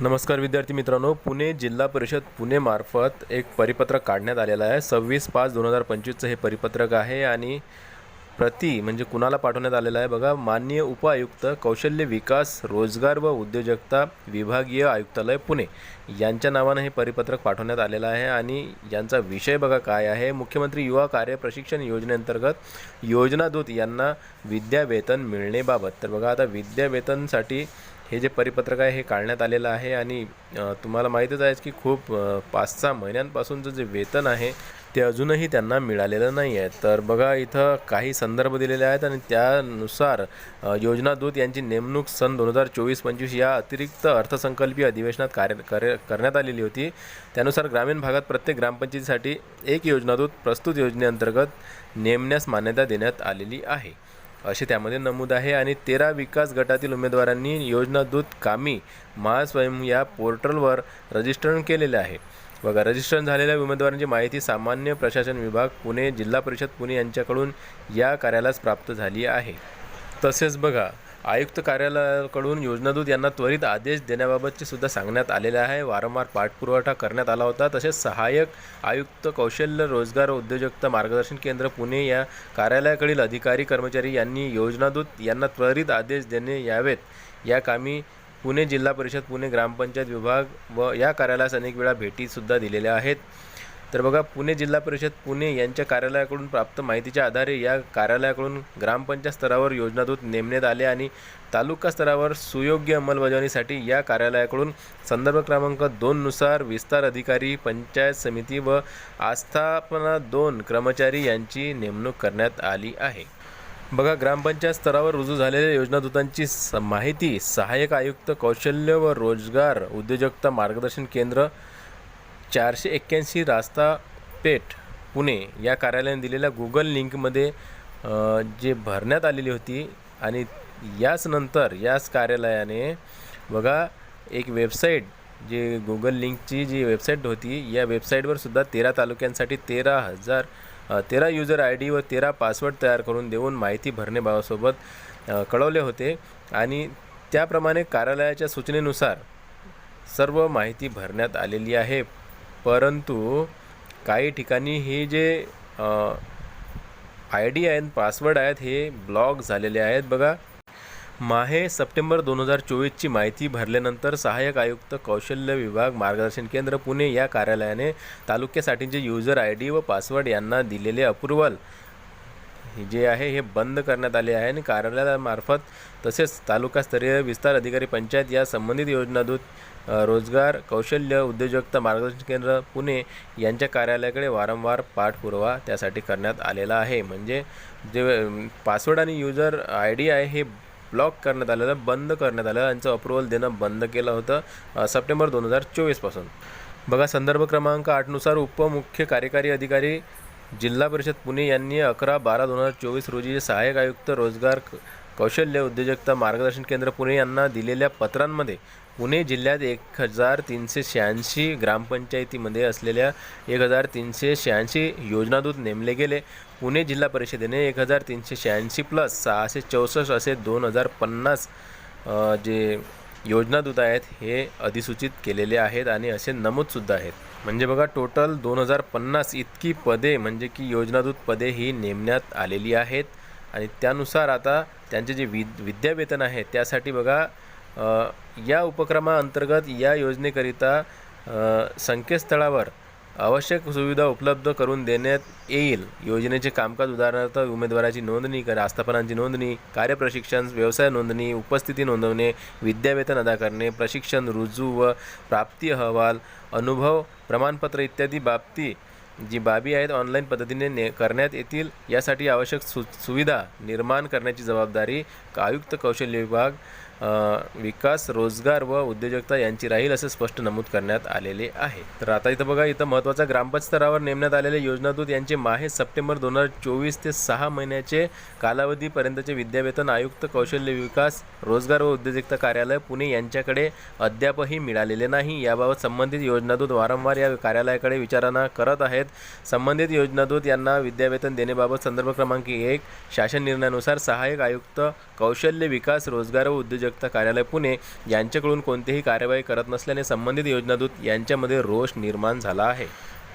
नमस्कार विद्यार्थी मित्रांनो पुणे जिल्हा परिषद पुणेमार्फत एक परिपत्रक काढण्यात आलेलं आहे. सव्वीस पाच दोन हजार पंचवीसचं हे परिपत्रक आहे आणि प्रति म्हणजे कुणाला पाठवण्यात आलेलं आहे बघा माननीय उपआयुक्त कौशल्य विकास रोजगार व उद्योजकता विभागीय आयुक्तालय पुणे यांच्या नावानं हे परिपत्रक पाठवण्यात आलेलं आहे आणि यांचा विषय बघा काय आहे. मुख्यमंत्री युवा कार्य प्रशिक्षण योजनेअंतर्गत योजनादूत यांना विद्यावेतन मिळणेबाबत तर बघा आता विद्यावेतनसाठी हे जे परिपत्रक आहे हे काढण्यात आलेलं आहे आणि तुम्हाला माहीतच आहे की खूप पाच सहा महिन्यांपासूनचं जे वेतन आहे ते अजूनही त्यांना मिळालेलं नाही आहे. तर बघा इथं काही संदर्भ दिलेले आहेत आणि त्यानुसार योजना दूत यांची नेमणूक सन दोन हजार चोवीस पंचवीस या अतिरिक्त अर्थसंकल्पीय अधिवेशनात कार्य कार्य करण्यात आलेली होती. त्यानुसार ग्रामीण भागात प्रत्येक ग्रामपंचायतीसाठी एक योजनादूत प्रस्तुत योजनेअंतर्गत नेमण्यास मान्यता देण्यात आलेली आहे. असे त्यामध्ये नमूद आहे. आणि तेरा विकास गटातील उमेदवारांनी योजना दूत कामी महास्वयं या पोर्टलवर रजिस्ट्रेशन केलेले आहे. बघा रजिस्ट्रेशन झालेल्या उमेदवारांची माहिती सामान्य प्रशासन विभाग पुणे जिल्हा परिषद पुणे यांच्याकडून या कार्यालयास प्राप्त झाली आहे. तसेच बघा आयुक्त कार्यालयाकडून योजनादूत यांना त्वरित आदेश देण्याबाबतचे सुद्धा सांगण्यात आलेले आहे. वारंवार पाठपुरवठा करण्यात आला होता. तसेच सहाय्यक आयुक्त कौशल्य रोजगार उद्योजकता मार्गदर्शन केंद्र पुणे या कार्यालयाकडील अधिकारी कर्मचारी यांनी योजनादूत यांना त्वरित आदेश देणे यावेत. या कामी पुणे जिल्हा परिषद पुणे ग्रामपंचायत विभाग व या कार्यालयास अनेक वेळा भेटीसुद्धा दिलेल्या आहेत. तर बघा पुणे जिल्हा परिषद पुणे यांच्या कार्यालयाकडून प्राप्त माहितीच्या आधारे या कार्यालयाकडून ग्रामपंचायत स्तरावर योजनादूत नेमण्यात आले आणि तालुका स्तरावर सुयोग्य अंमलबजावणीसाठी या कार्यालयाकडून संदर्भ क्रमांक दोननुसार विस्तार अधिकारी पंचायत समिती व आस्थापना दोन कर्मचारी यांची नेमणूक करण्यात आली आहे. बघा ग्रामपंचायत स्तरावर रुजू झालेल्या योजनादूतांची स माहिती सहाय्यक आयुक्त कौशल्य व रोजगार उद्योजकता मार्गदर्शन केंद्र चारशे एक्क्याऐंशी रास्ता पेठ पुणे या कार्यालयाने दिलेल्या गुगल लिंकमध्ये जे भरण्यात आलेली होती आणि याच नंतर याच कार्यालयाने बघा एक वेबसाईट जे गुगल लिंकची जी वेबसाईट होती या वेबसाईटवर सुद्धा तेरा तालुक्यांसाठी तेरा हजार तेरा युजर आय डी व तेरा पासवर्ड तयार करून देऊन माहिती भरणे भावासोबत कळवले होते. आणि त्याप्रमाणे कार्यालयाच्या सूचनेनुसार सर्व माहिती भरण्यात आलेली आहे. परंतु काही ठिकाणी हे जे आय डी आहेत पासवर्ड आहेत हे ब्लॉक झालेले आहेत. बघा माहे सप्टेंबर दोन हजार चोवीसची माहिती भरल्यानंतर सहाय्यक आयुक्त कौशल्य विभाग मार्गदर्शन केंद्र पुणे या कार्यालयाने तालुक्यासाठीचे युजर आय डी व पासवर्ड यांना दिलेले अप्रुव्हल जे आहे हे बंद करण्यात आले आहे आणि कार्यालयामार्फत तसेच तालुकास्तरीय विस्तार अधिकारी पंचायत या संबंधित योजनादूत रोजगार कौशल्य उद्योजकता मार्गदर्शन केंद्र पुणे यांच्या कार्यालयाकडे वारंवार पाठपुरावा त्यासाठी करण्यात आलेला आहे. म्हणजे जे पासवर्ड आणि युजर आय डी आहे हे ब्लॉक करण्यात आलेलं बंद करण्यात आलं यांचं अप्रुव्हल देणं बंद केलं होतं सप्टेंबर दोन हजार चोवीसपासून बघा संदर्भ क्रमांक आठनुसार उपमुख्य कार्यकारी अधिकारी जिल्हा परिषद पुणे यांनी अकरा बारा दोन हजार चोवीस रोजी सहाय्यक आयुक्त रोजगार कौशल्य उद्योजकता मार्गदर्शन केंद्र पुणे यांना दिलेल्या पत्रांमध्ये पुणे जिल्ह्यात एक हजार तीनशे शहाऐंशी ग्रामपंचायतीमध्ये असलेल्या एक हजार तीनशे शहाऐंशी योजनादूत नेमले गेले. पुणे जिल्हा परिषदेने एक हजार तीनशे शहाऐंशी प्लस सहाशे चौसष्ट असे दोन हजार पन्नास जे योजनादूत आहेत हे अधिसूचित केलेले आहेत आणि असे नमूदसुद्धा आहेत. म्हणजे बघा टोटल दोन हजार पन्नास इतकी पदे म्हणजे की योजनादूत पदे ही नेमण्यात आलेली आहेत. आणि त्यानुसार आता त्यांचे जे विद विद्यावेतन आहे त्यासाठी बघा या उपक्रमाअंतर्गत या योजनेकरिता संकेतस्थळावर आवश्यक सुविधा उपलब्ध करून देण्यात येईल. योजनेचे कामकाज उदाहरणार्थ उमेदवाराची नोंदणी कर आस्थापनांची नोंदणी कार्यप्रशिक्षण व्यवसाय नोंदणी उपस्थिती नोंदवणे विद्यावेतन अदा करणे प्रशिक्षण रुजू व प्राप्ती अहवाल अनुभव प्रमाणपत्र इत्यादी बाबती जी बाबी आहेत ऑनलाईन पद्धतीने ने करण्यात येतील. यासाठी आवश्यक सु सुविधा निर्माण करण्याची जबाबदारी आयुक्त कौशल्य विभाग विकास रोजगार व उद्योजकता यांची राहील असे स्पष्ट नमूद करण्यात आलेले आहे. तर आता इथं बघा इथं महत्त्वाचा ग्रामपंचायत स्तरावर नेमण्यात आलेले योजनादूत यांचे माहे सप्टेंबर दोन हजार चोवीस ते सहा महिन्याचे कालावधीपर्यंतचे विद्यावेतन आयुक्त कौशल्य विकास रोजगार व उद्योजकता कार्यालय पुणे यांच्याकडे अद्यापही मिळालेले नाही. याबाबत संबंधित योजनादूत वारंवार या कार्यालयाकडे विचारणा करत आहेत. संबंधित योजनादूत यांना विद्यावेतन देण्याबाबत संदर्भ क्रमांक एक शासन निर्णयानुसार सहाय्यक आयुक्त कौशल्य विकास रोजगार व उद्योजक उद्योजकता कार्यालय पुणे यांच्याकडून कोणतीही कार्यवाही करत नसल्याने संबंधित योजनादूत यांच्यामध्ये रोष निर्माण झाला आहे.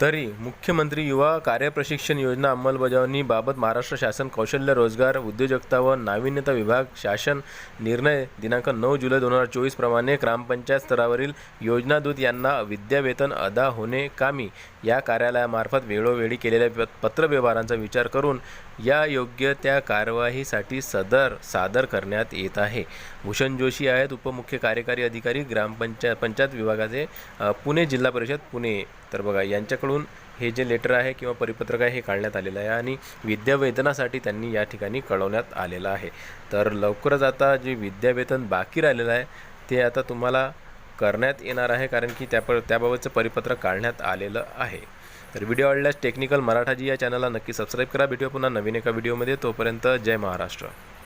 तरी मुख्यमंत्री युवा कार्यप्रशिक्षण योजना अंमलबजावणीबाबत महाराष्ट्र शासन कौशल्य रोजगार उद्योजकता व नाविन्यता विभाग शासन निर्णय दिनांक नऊ जुलै दोन हजार चोवीस प्रमाणे ग्रामपंचायत स्तरावरील योजनादूत यांना विद्यावेतन अदा होणे कामी या कार्यालयामार्फत वेळोवेळी केलेल्या प- पत्रव्यवहारांचा विचार करून या योग्य त्या कारवाईसाठी सदर सादर करण्यात येत आहे. भूषण जोशी आहेत उपमुख्य कार्यकारी अधिकारी ग्रामपंचायत पंचायत विभागाचे पुणे जिल्हा परिषद पुणे तर बघा यांच्याकडून हे जे लेटर आहे किंवा परिपत्रक आहे हे काढण्यात आलेलं आहे आणि विद्यावेतनासाठी त्यांनी या ठिकाणी कळवण्यात आलेलं आहे. तर लवकरच आता जे विद्यावेतन बाकी राहिलेलं आहे ते आता तुम्हाला करण्यात येणार आहे कारण की त्या प त्याबाबतचं परिपत्रक काढण्यात आलेलं आहे. तर व्हिडिओ आवडल्यास टेक्निकल मराठाजी या चॅनलला नक्की सबस्क्राईब करा. भेटूया पुन्हा नवीन एका व्हिडिओमध्ये तोपर्यंत जय महाराष्ट्र.